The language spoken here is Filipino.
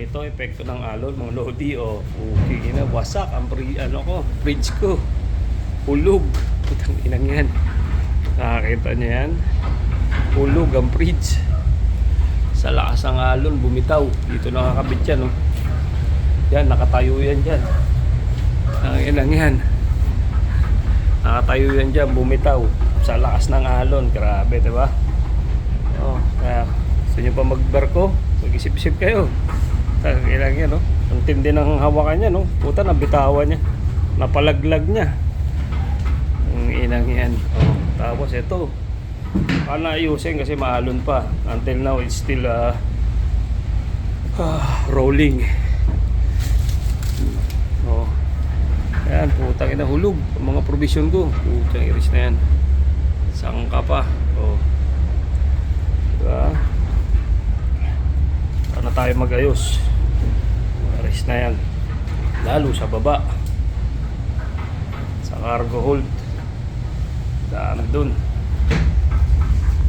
Ito, epekto ng alon, mga lodi, o. Okay na, wasak ang pri, ano ko, fridge ko. Hulog. Putang inang yan. Nakakita niyo yan? Hulog ang fridge. Sa lakas ng alon, bumitaw. Dito nakakabit yan, oh. Yan, nakatayo yan dyan. Ang inang yan. Nakatayo yan dyan, bumitaw. Sa lakas ng alon. Grabe, di ba? Oh, kaya gusto nyo pa magbarko? Mag-isip-isip kayo. Ang ilang yan, no? Ang tindi ng hawakan niya, no? Puta, nabitawan niya. Napalaglag niya. Ang inang yan. Oh, tapos ito. Paano ayusin kasi maalon pa. Until now, it's still uh, ah, rolling. Oh. Ayan, putang ina hulog. Ang mga provision ko. Putang iris na yan. Saan ka pa? Oh. Diba? Paano tayo magayos? Aris na yan. Lalo sa baba. Sa cargo hold. Daan dun.